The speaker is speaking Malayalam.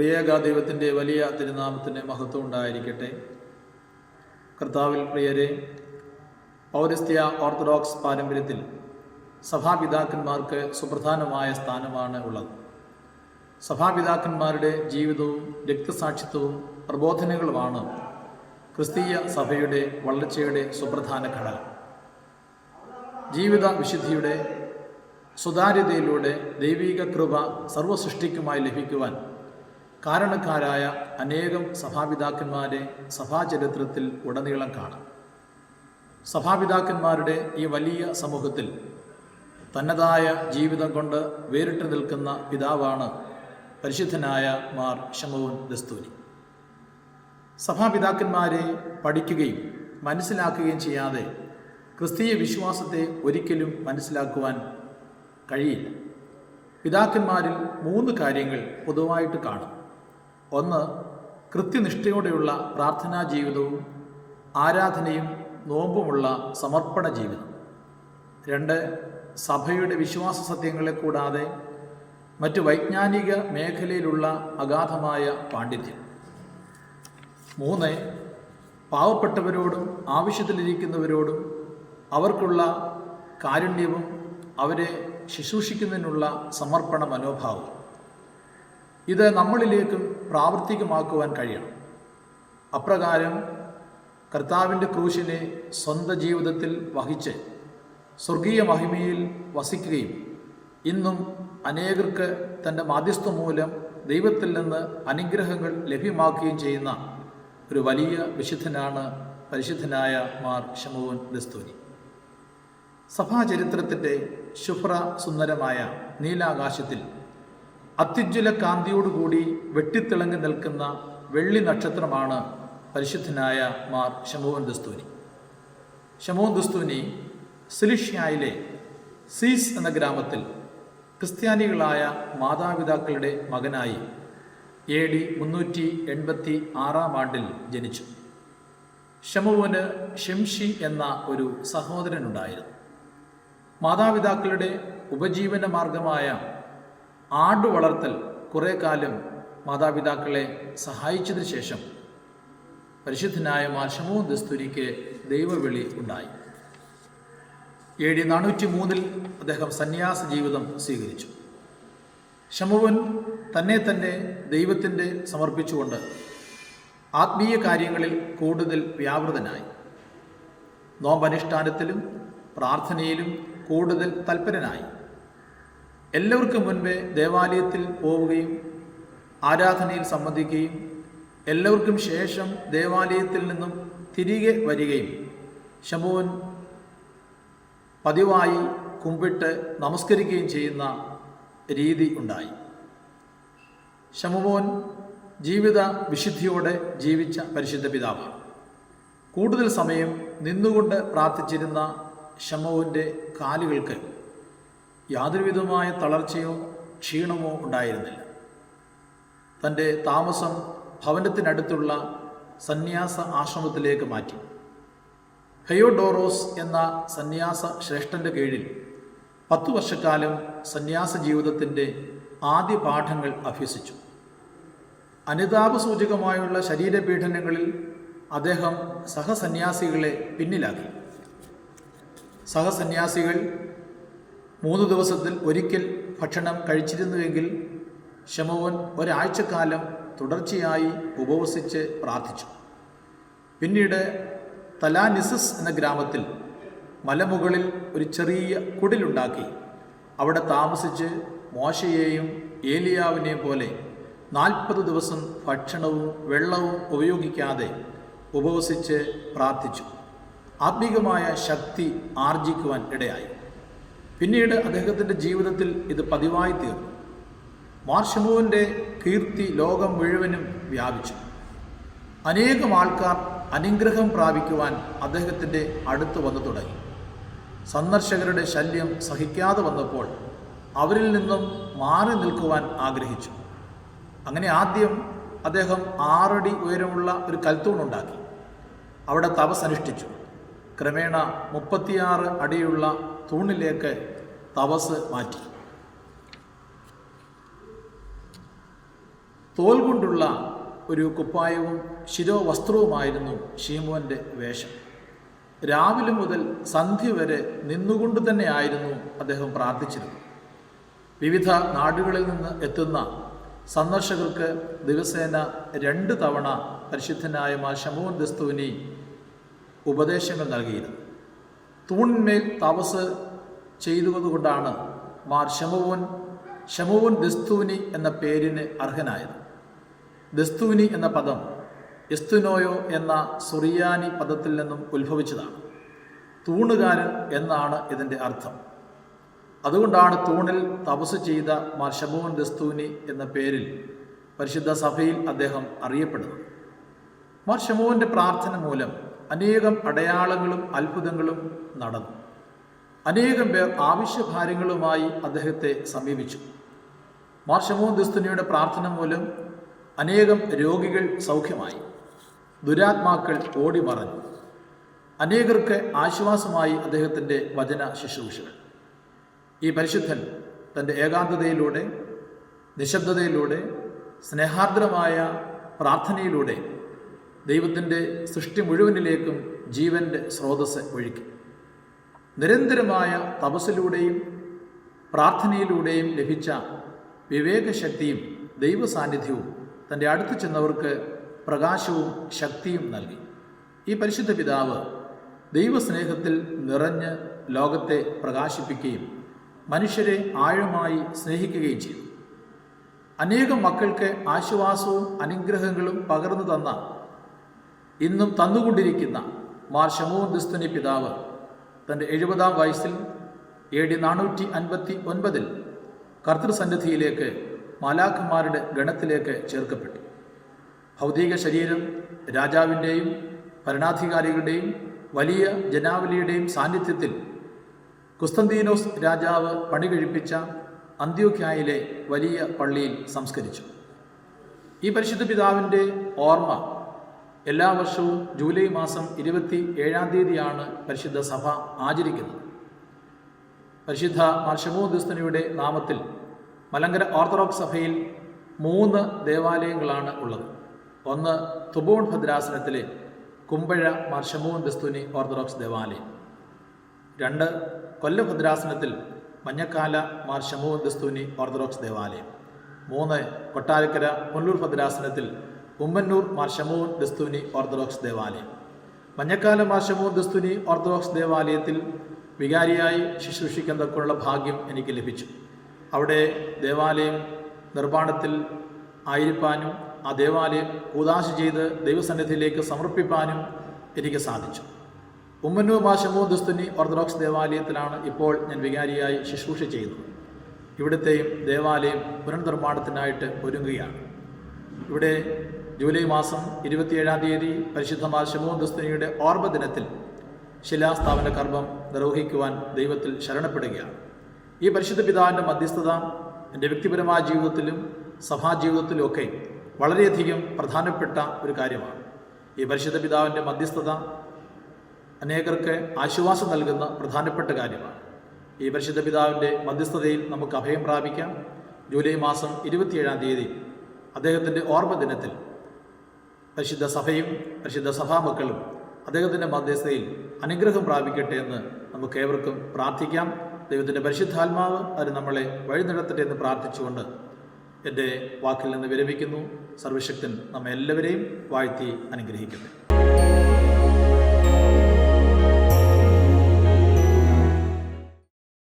പ്രിയേക ദൈവത്തിന്റെ വലിയ തിരുനാമത്തിന് മഹത്വം ഉണ്ടായിരിക്കട്ടെ. കർത്താവിൽ പ്രിയരെ പൗരസ്ത്യ ഓർത്തഡോക്സ് പാരമ്പര്യത്തിൽ സഭാപിതാക്കന്മാർക്ക് സുപ്രധാനമായ സ്ഥാനമാണ് ഉള്ളത്. സഭാപിതാക്കന്മാരുടെ ജീവിതവും രക്തസാക്ഷിത്വവും പ്രബോധനങ്ങളുമാണ് ക്രിസ്തീയ സഭയുടെ വളർച്ചയുടെ സുപ്രധാന ഘടകം. ജീവിത വിശുദ്ധിയുടെ സുതാര്യതയിലൂടെ ദൈവിക കൃപ സർവസൃഷ്ടിക്കുമായി ലഭിക്കുവാൻ കാരണക്കാരായ അനേകം സഭാപിതാക്കന്മാരെ സഭാചരിത്രത്തിൽ ഉടനീളം കാണാം. സഭാപിതാക്കന്മാരുടെ ഈ വലിയ സമൂഹത്തിൽ തന്നതായ ജീവിതം കൊണ്ട് വേറിട്ട് നിൽക്കുന്ന പിതാവാണ് പരിശുദ്ധനായ മാർ ഷമോൻ ദസ്തൂരി. സഭാപിതാക്കന്മാരെ പഠിക്കുകയും മനസ്സിലാക്കുകയും ചെയ്യാതെ ക്രിസ്തീയ വിശ്വാസത്തെ ഒരിക്കലും മനസ്സിലാക്കുവാൻ കഴിയില്ല. പിതാക്കന്മാരിൽ മൂന്ന് കാര്യങ്ങൾ പൊതുവായിട്ട് കാണും. ഒന്ന് കൃത്യനിഷ്ഠയോടെയുള്ള പ്രാർത്ഥനാ ജീവിതവും ആരാധനയും നോമ്പുമുള്ള സമർപ്പണ ജീവിതം. രണ്ട് സഭയുടെ വിശ്വാസ സത്യങ്ങളെ കൂടാതെ മറ്റ് വൈജ്ഞാനിക മേഖലയിലുള്ള അഗാധമായ പാണ്ഡിത്യം. മൂന്ന് പാവപ്പെട്ടവരോടും ആവശ്യത്തിലിരിക്കുന്നവരോടും അവർക്കുള്ള കാരുണ്യവും അവരെ ശുശ്രൂഷിക്കുന്നതിനുള്ള സമർപ്പണ മനോഭാവം ഇത് നമ്മളിലേക്കും പ്രാവർത്തികമാക്കുവാൻ കഴിയണം. അപ്രകാരം കർത്താവിന്റെ ക്രൂശിനെ സ്വന്തം ജീവിതത്തിൽ വഹിച്ച് സ്വർഗീയ മഹിമയിൽ വസിക്കുകയും ഇന്നും അനേകർക്ക് തന്റെ മാധ്യസ്ഥ മൂലം ദൈവത്തിൽ നിന്ന് അനുഗ്രഹങ്ങൾ ലഭ്യമാക്കുകയും ചെയ്യുന്ന ഒരു വലിയ വിശുദ്ധനാണ് പരിശുദ്ധനായ മാർ ഷമോൻ ദസ്തൂരി. സഭാചരിത്രത്തിന്റെ ശുഭ്ര സുന്ദരമായ നീലാകാശത്തിൽ അത്യുജ്വല കാന്തിയോടുകൂടി വെട്ടിത്തിളങ്ങി നിൽക്കുന്ന വെള്ളി നക്ഷത്രമാണ് പരിശുദ്ധനായ മാർ ഷമോൻ ദസ്തൂനി. ഷമോൻ ദസ്തൂനി സിലിഷ്യായിലെ സീസ് എന്ന ഗ്രാമത്തിൽ ക്രിസ്ത്യാനികളായ മാതാപിതാക്കളുടെ മകനായി എ ഡി മുന്നൂറ്റി എൺപത്തി ആറാം ആണ്ടിൽ ജനിച്ചു. ഷമുവിന് ഷംഷി എന്ന ഒരു സഹോദരനുണ്ടായിരുന്നു. മാതാപിതാക്കളുടെ ഉപജീവന മാർഗമായ ആട് വളർത്തൽ കുറേ കാലം മാതാപിതാക്കളെ സഹായിച്ചതിന് ശേഷം പരിശുദ്ധനായ മാർഷമോ ദസ്തുരിക്ക് ദൈവവിളി ഉണ്ടായി. എ ഡി നാനൂറ്റി മൂന്നിൽ അദ്ദേഹം സന്യാസ ജീവിതം സ്വീകരിച്ചു. ഷമുവൻ തന്നെ തന്നെ ദൈവത്തിന്റെ സമർപ്പിച്ചുകൊണ്ട് ആത്മീയ കാര്യങ്ങളിൽ കൂടുതൽ വ്യാപൃതനായി. നോമ്പനുഷ്ഠാനത്തിലും പ്രാർത്ഥനയിലും കൂടുതൽ തൽപരനായി. എല്ലാവർക്കും മുൻപേ ദേവാലയത്തിൽ പോവുകയും ആരാധനയിൽ സംബന്ധിക്കുകയും എല്ലാവർക്കും ശേഷം ദേവാലയത്തിൽ നിന്നും തിരികെ വരികയും ശമുവൻ പതിവായി കുമ്പിട്ട് നമസ്കരിക്കുകയും ചെയ്യുന്ന രീതി ഉണ്ടായി. ശമുമോൻ ജീവിത വിശുദ്ധിയോടെ ജീവിച്ച പരിശുദ്ധ പിതാവാണ് കൂടുതൽ സമയം നിന്നുകൊണ്ട് പ്രാർത്ഥിച്ചിരുന്ന ശമുവിന്റെ കാലുകൾക്ക് യാതൊരുവിധമായ തളർച്ചയോ ക്ഷീണമോ ഉണ്ടായിരുന്നില്ല. തന്റെ താമസം ഭവനത്തിനടുത്തുള്ള സന്യാസ ആശ്രമത്തിലേക്ക് മാറ്റി. ഹയോഡോറോസ് എന്ന സന്യാസ ശ്രേഷ്ഠന്റെ കീഴിൽ പത്തു വർഷക്കാലം സന്യാസ ജീവിതത്തിന്റെ ആദ്യ പാഠങ്ങൾ അഭ്യസിച്ചു. അനുതാപസൂചകമായുള്ള ശരീരപീഡനങ്ങളിൽ അദ്ദേഹം സഹസന്യാസികളെ പിന്നിലാക്കി. സഹസന്യാസികൾ മൂന്ന് ദിവസത്തിൽ ഒരിക്കൽ ഭക്ഷണം കഴിച്ചിരുന്നുവെങ്കിൽ ശമവൻ ഒരാഴ്ചക്കാലം തുടർച്ചയായി ഉപവസിച്ച് പ്രാർത്ഥിച്ചു. പിന്നീട് തലാനിസസ് എന്ന ഗ്രാമത്തിൽ മലമുകളിൽ ഒരു ചെറിയ കുടിലുണ്ടാക്കി. അവിടെ താമസിച്ച് മോശയെയും ഏലിയാവിനെയും പോലെ നാൽപ്പത് ദിവസം ഭക്ഷണവും വെള്ളവും ഉപയോഗിക്കാതെ ഉപവസിച്ച് പ്രാർത്ഥിച്ചു. ആത്മീകമായ ശക്തി ആർജിക്കുവാൻ ഇടയായി. പിന്നീട് അദ്ദേഹത്തിന്റെ ജീവിതത്തിൽ ഇത് പതിവായി തീർന്നു. മാർഷമുവിന്റെ കീർത്തി ലോകം മുഴുവനും വ്യാപിച്ചു. അനേകം ആൾക്കാർ അനുഗ്രഹം പ്രാപിക്കുവാൻ അദ്ദേഹത്തിന്റെ അടുത്ത് വന്നു തുടങ്ങി. സന്ദർശകരുടെ ശല്യം സഹിക്കാതെ വന്നപ്പോൾ അവരിൽ നിന്നും മാറി നിൽക്കുവാൻ ആഗ്രഹിച്ചു. അങ്ങനെ ആദ്യം അദ്ദേഹം ആറടി ഉയരമുള്ള ഒരു കൽത്തൂണുണ്ടാക്കി. അവിടെ തപസ് അനുഷ്ഠിച്ചു. ക്രമേണ മുപ്പത്തിയാറ് അടിയുള്ള തൂണിലേക്ക് തപസ് മാറ്റി. തോൽ കൊണ്ടുള്ള ഒരു കുപ്പായവും ശിരോ വസ്ത്രവുമായിരുന്നു ഷീമോന്റെ വേഷം. രാവിലെ മുതൽ സന്ധ്യ വരെ നിന്നുകൊണ്ട് തന്നെയായിരുന്നു അദ്ദേഹം പ്രാർത്ഥിച്ചിരുന്നത്. വിവിധ നാടുകളിൽ നിന്ന് എത്തുന്ന സന്ദർശകർക്ക് ദിവസേന രണ്ട് തവണ പരിശുദ്ധനായ മാ ശമോൻ ദസ്തുവിനി ഉപദേശങ്ങൾ നൽകിയിരുന്നു തൂണിന്മേൽ തപസ് ചെയ്തുകൊണ്ടാണ് മാർ ഷമുവൻ ഷമുവൻ ദസ്തൂനി എന്ന പേരിന് അർഹനായത്. ദസ്തൂനി എന്ന പദം എസ്തുനോയോ എന്ന സുറിയാനി പദത്തിൽ നിന്നും ഉത്ഭവിച്ചതാണ്. തൂണുകാരൻ എന്നാണ് ഇതിന്റെ അർത്ഥം. അതുകൊണ്ടാണ് തൂണിൽ തപസ് ചെയ്ത മാർ ഷമുവൻ ദസ്തൂനി എന്ന പേരിൽ പരിശുദ്ധ സഭയിൽ അദ്ദേഹം അറിയപ്പെടുന്നത്. മാർ ഷമുവിന്റെ പ്രാർത്ഥന മൂലം അനേകം അടയാളങ്ങളും അത്ഭുതങ്ങളും നടന്നു. അനേകം പേർ ആവശ്യഭാരങ്ങളുമായി അദ്ദേഹത്തെ സമീപിച്ചു. മാർഷമോ ദുസ്തുനിയുടെ പ്രാർത്ഥന മൂലം അനേകം രോഗികൾ സൗഖ്യമായി. ദുരാത്മാക്കൾ ഓടി മറഞ്ഞു അനേകർക്ക് ആശ്വാസമായി അദ്ദേഹത്തിന്റെ വചന ശുശ്രൂഷകൾ. ഈ പരിശുദ്ധൻ തന്റെ ഏകാന്തതയിലൂടെ നിശബ്ദതയിലൂടെ സ്നേഹാർദ്രമായ പ്രാർത്ഥനയിലൂടെ ദൈവത്തിന്റെ സൃഷ്ടി മുഴുവനിലേക്കും ജീവന്റെ സ്രോതസ് ഒഴുക്കി. നിരന്തരമായ തപസ്സിലൂടെയും പ്രാർത്ഥനയിലൂടെയും ലഭിച്ച വിവേകശക്തിയും ദൈവസാന്നിധ്യവും തന്റെ അടുത്ത് ചെന്നവർക്ക് പ്രകാശവും ശക്തിയും നൽകി. ഈ പരിശുദ്ധ പിതാവ് ദൈവസ്നേഹത്തിൽ നിറഞ്ഞ് ലോകത്തെ പ്രകാശിപ്പിക്കുകയും മനുഷ്യരെ ആഴമായി സ്നേഹിക്കുകയും ചെയ്തു. അനേകം മക്കൾക്ക് ആശ്വാസവും അനുഗ്രഹങ്ങളും പകർന്നു തന്ന ഇന്നും തന്നുകൊണ്ടിരിക്കുന്ന മാർ ഷമോ ദുസ്തുനി പിതാവ് തന്റെ എഴുപതാം വയസ്സിൽ എ ഡി നാനൂറ്റി അൻപത്തി ഒൻപതിൽ കർത്തൃസന്നിധിയിലേക്ക് മാലാഖമാരുടെ ഗണത്തിലേക്ക് ചേർക്കപ്പെട്ടു. ഭൗതിക ശരീരം രാജാവിന്റെയും ഭരണാധികാരികളുടെയും വലിയ ജനാവലിയുടെയും സാന്നിധ്യത്തിൽ കുസ്തന്തീനോസ് രാജാവ് പണി കഴിപ്പിച്ച അന്ത്യോഖ്യായിലെ വലിയ പള്ളിയിൽ സംസ്കരിച്ചു. ഈ പരിശുദ്ധ പിതാവിന്റെ ഓർമ്മ എല്ലാ വർഷവും ജൂലൈ മാസം ഇരുപത്തി ഏഴാം തീയതിയാണ് പരിശുദ്ധ സഭ ആചരിക്കുന്നത്. പരിശുദ്ധ മാർഷമോദിസ്തനയുടെ നാമത്തിൽ മലങ്കര ഓർത്തഡോക്സ് സഭയിൽ മൂന്ന് ദേവാലയങ്ങളാണ് ഉള്ളത്. ഒന്ന് തുബോൺ ഭദ്രാസനത്തിലെ കുമ്പഴ മാർഷമോ ദസ്തുനി ഓർത്തഡോക്സ് ദേവാലയം. രണ്ട് കൊല്ലഭദ്രാസനത്തിൽ മഞ്ഞക്കാല മാർ ഷമോൻ ദസ്തൂനി ഓർത്തഡോക്സ് ദേവാലയം. മൂന്ന് കൊട്ടാരക്കര പുല്ലൂർ ഭദ്രാസനത്തിൽ ഉമ്മന്നൂർ മാർ ദസ്തുനി ഓർത്തഡോക്സ് ദേവാലയം. മഞ്ഞക്കാല മാർഷമോൻ ദസ്തുനി ഓർത്തഡോക്സ് ദേവാലയത്തിൽ വികാരിയായി ശുശ്രൂഷിക്കുന്നതൊക്കെയുള്ള ഭാഗ്യം എനിക്ക് ലഭിച്ചു. അവിടെ ദേവാലയം നിർമ്മാണത്തിൽ ആയിരിക്കാനും ആ ദേവാലയം കൂതാശ ചെയ്ത് ദൈവസന്നിധിയിലേക്ക് സമർപ്പിക്കാനും എനിക്ക് സാധിച്ചു. ഉമ്മന്നൂർ മാഷമോ ദുസ്തുനി ഓർത്തഡോക്സ് ദേവാലയത്തിലാണ് ഇപ്പോൾ ഞാൻ വികാരിയായി ശുശ്രൂഷ ചെയ്യുന്നത്. ഇവിടുത്തെയും ദേവാലയം പുനർനിർമ്മാണത്തിനായിട്ട് ഒരുങ്ങുകയാണ്. ഇവിടെ ജൂലൈ മാസം ഇരുപത്തിയേഴാം തീയതി പരിശുദ്ധ മാഷമോ ദുസ്തുനിയുടെ ഓർമ്മ ദിനത്തിൽ ശിലാസ്ഥാപന കർമ്മം നിർവഹിക്കുവാൻ ദൈവത്തിൽ ശരണപ്പെടുകയാണ്. ഈ പരിശുദ്ധ പിതാവിന്റെ മധ്യസ്ഥത എന്റെ വ്യക്തിപരമായ ജീവിതത്തിലും സഭാ ജീവിതത്തിലും ഒക്കെ വളരെയധികം പ്രധാനപ്പെട്ട ഒരു കാര്യമാണ്. ഈ പരിശുദ്ധ പിതാവിന്റെ മധ്യസ്ഥത അനേകർക്ക് ആശ്വാസം നൽകുന്ന പ്രധാനപ്പെട്ട കാര്യമാണ്. ഈ പരിശുദ്ധ പിതാവിന്റെ മധ്യസ്ഥതയിൽ നമുക്ക് അഭയം പ്രാപിക്കാം. ജൂലൈ മാസം ഇരുപത്തിയേഴാം തീയതി അദ്ദേഹത്തിന്റെ ഓർമ്മ ദിനത്തിൽ പരിശുദ്ധ സഭയും പരിശുദ്ധ സഭാമക്കളും അദ്ദേഹത്തിന്റെ മധ്യസ്ഥയിൽ അനുഗ്രഹം പ്രാപിക്കട്ടെ എന്ന് നമുക്ക് ഏവർക്കും പ്രാർത്ഥിക്കാം. ദൈവത്തിന്റെ പരിശുദ്ധാത്മാവ് അത് നമ്മളെ വഴി നടത്തട്ടെ എന്ന് പ്രാർത്ഥിച്ചുകൊണ്ട് എന്റെ വാക്കിൽ നിന്ന് വിരമിക്കുന്നു. സർവശക്തൻ നമ്മെ എല്ലാവരെയും വാഴ്ത്തി അനുഗ്രഹിക്കട്ടെ.